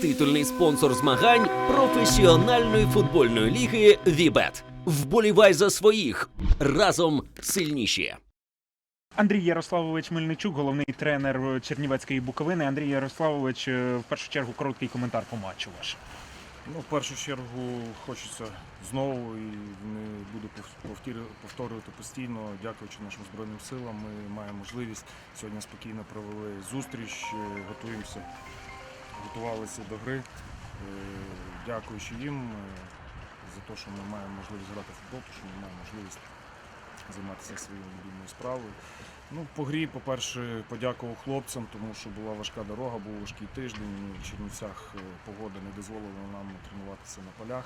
титульний спонсор змагань професіональної футбольної ліги Вібет. Вболівай за своїх разом сильніші. Андрій Ярославович Мельничук, головний тренер Чернівецької Буковини. Андрій Ярославович, е, в першу чергу короткий коментар по матчу ваш. Ну, в першу чергу хочеться знову і не буду повторювати постійно. Дякуючи нашим збройним силам, ми маємо можливість сьогодні спокійно провели зустріч, е, готуємося, готувалися до гри. Е, Дякуючи їм е, за те, що ми маємо можливість грати в футбол, що ми маємо можливість займатися своєю любимою справою. Ну, по грі, по-перше, подякував хлопцям, тому що була важка дорога, був важкий тиждень. В Чернівцях е, погода не дозволила нам тренуватися на полях.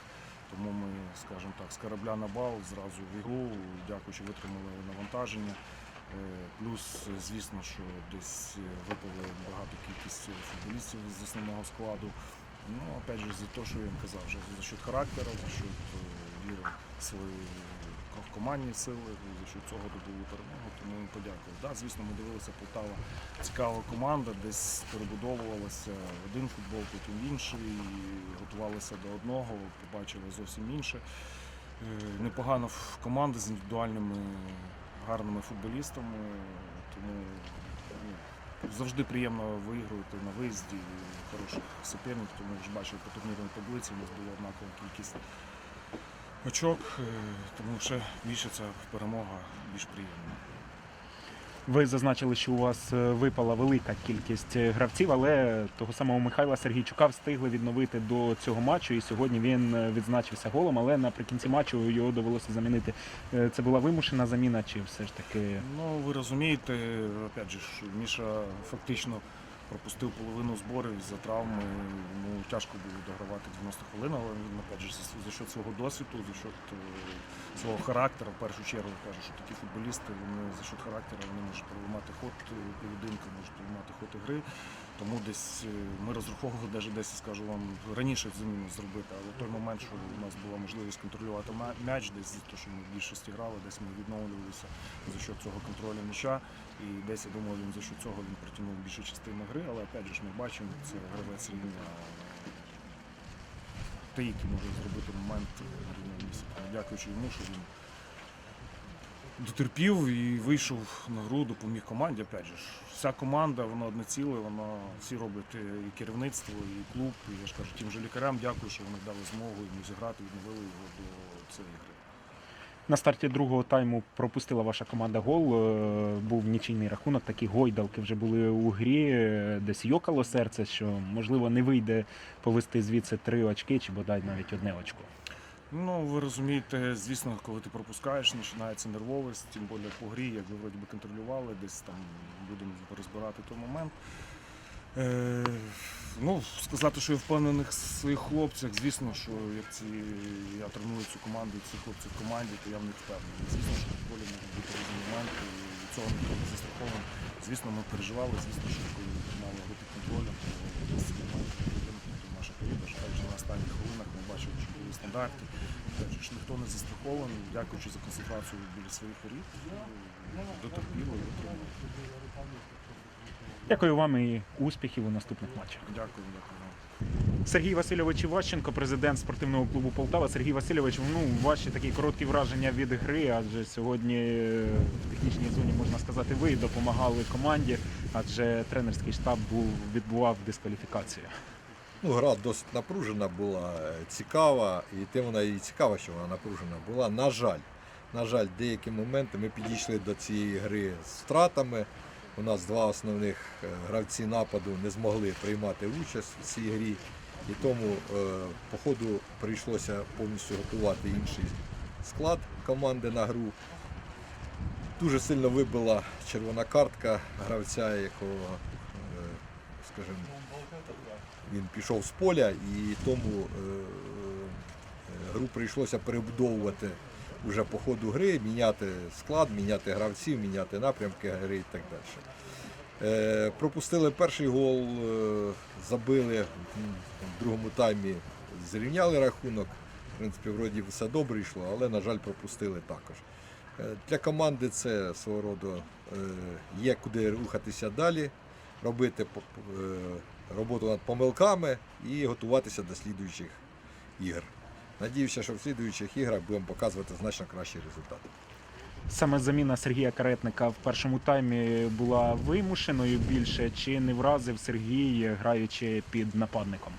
Тому ми, скажімо так, з корабля на бал зразу в ігру, дякуючи, витримали навантаження. Е, Плюс, е, звісно, що десь е, випали багато кількість футболістів з основного складу. Ну, опять же, за те, що я їм казав, вже за счет характеру, за счет віри в свої командні сили, за счет цього добули перемогу, тому їм подякував. Да, звісно, ми дивилися Полтава цікава команда, десь перебудовувалася один футбол, потім інший, готувалися до одного, побачили зовсім інше. Непогана команда з індивідуальними гарними футболістами, тому ну, завжди приємно виігрувати на виїзді хороших суперників, тому ж бачив по турнірній таблиці, у нас була однакова кількість очок, е, тому ще більше ця перемога більш приємна. Ви зазначили, що у вас е, випала велика кількість е, гравців, але того самого Михайла Сергійчука встигли відновити до цього матчу. І сьогодні він е, відзначився голом, але наприкінці матчу його довелося замінити. Це була вимушена заміна, чи все ж таки Ну, ви розумієте, опять же, що Міша фактично пропустив половину зборів за травми. Ну, тяжко було догравати 90 хвилин, але він, опять же, за, счет свого досвіду, за счет е, свого характеру, в першу чергу каже, що такі футболісти, вони за счет характеру вони можуть приймати ход поєдинка, можуть приймати ход ігри. Тому десь е, ми розраховували навіть десь, скажу вам, раніше заміну зробити, але в той момент, що у нас була можливість контролювати м'яч, десь те, що ми в більшості грали, десь ми відновлювалися за счет цього контролю м'яча. І десь я думаю, він за счет цього він притягнув більшу частину гри, але опять же ж ми бачимо, це гравець рівня той, який може зробити момент. Дякуючи йому, що він дотерпів і вийшов на гру, допоміг команді. Опять же, вся команда, вона одне ціле, вона всі роблять е, і керівництво, і клуб. І я ж кажу, тим же лікарям дякую, що вони дали змогу йому зіграти, відновили його до цієї гри. на старті другого тайму пропустила ваша команда гол. е, Був нічийний рахунок. Такі гойдалки вже були у грі. е, Десь йокало серце, що можливо не вийде повести звідси три очки чи бодай навіть одне очко. Ну, ви розумієте, звісно, коли ти пропускаєш, починається нервовість, тим більше по грі, як ви вроді би контролювали, десь там будемо розбирати той момент. Е, ну, сказати, що я впевнений в своїх хлопцях, звісно, що як ці, я треную цю команду, ці хлопці в команді, то я в них впевнений. Звісно, що в футболі можуть бути різні моменти, і від цього ніхто не застрахований. Звісно, ми переживали, звісно, що коли мали його під контролем, то десь наших рідах. Також на останніх хвилинах ми бачили, що були стандарти. Ж ніхто не застрахований, дякуючи за концентрацію біля своїх воріт, дотерпіло і витримали. Дякую вам і успіхів у наступних матчах. Дякую, дякую вам. Сергій Васильович Іващенко, президент спортивного клубу Полтава. Сергій Васильович, ну ваші такі короткі враження від гри, адже сьогодні е, в технічній зоні можна сказати, ви допомагали команді, адже тренерський штаб був відбував дискваліфікацію. Ну, гра досить напружена була, е, цікава, і тим вона і цікава, що вона напружена була. На жаль, на жаль, деякі моменти ми підійшли до цієї гри з втратами. У нас два основних е, гравці нападу не змогли приймати участь в цій грі. І тому е, по ходу прийшлося повністю готувати інший склад команди на гру. Дуже сильно вибила червона картка гравця, якого, скажімо, він пішов з поля і тому е, е, гру прийшлося перебудовувати вже по ходу гри, міняти склад, міняти гравців, міняти напрямки гри і так далі. Е, пропустили перший гол, забили в другому таймі, зрівняли рахунок. В принципі, вроді все добре йшло, але, на жаль, пропустили також. Для команди це свого роду є куди рухатися далі, робити е, роботу над помилками і готуватися до слідуючих ігор. Надіюся, що в слідуючих іграх будемо показувати значно кращі результати. Саме заміна Сергія Каретника в першому таймі була вимушеною більше, чи не вразив Сергій, граючи під нападником?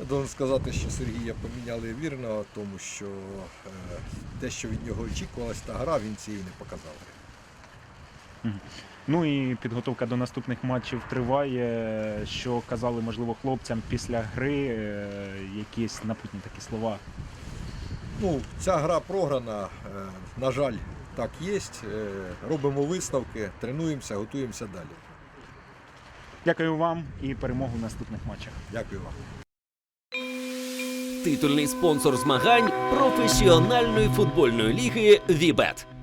Я должен сказати, що Сергія поміняли вірно, тому що е, те, що від нього очікувалось, та гра, він цієї не показав. Ну і підготовка до наступних матчів триває. Що казали, можливо, хлопцям після гри, е, якісь напутні такі слова. Ну, ця гра програна, е, на жаль, так є. Е, Робимо висновки, тренуємося, готуємося далі. Дякую вам і перемогу в наступних матчах. Дякую вам. Титульний спонсор змагань професіональної футбольної ліги Вібет.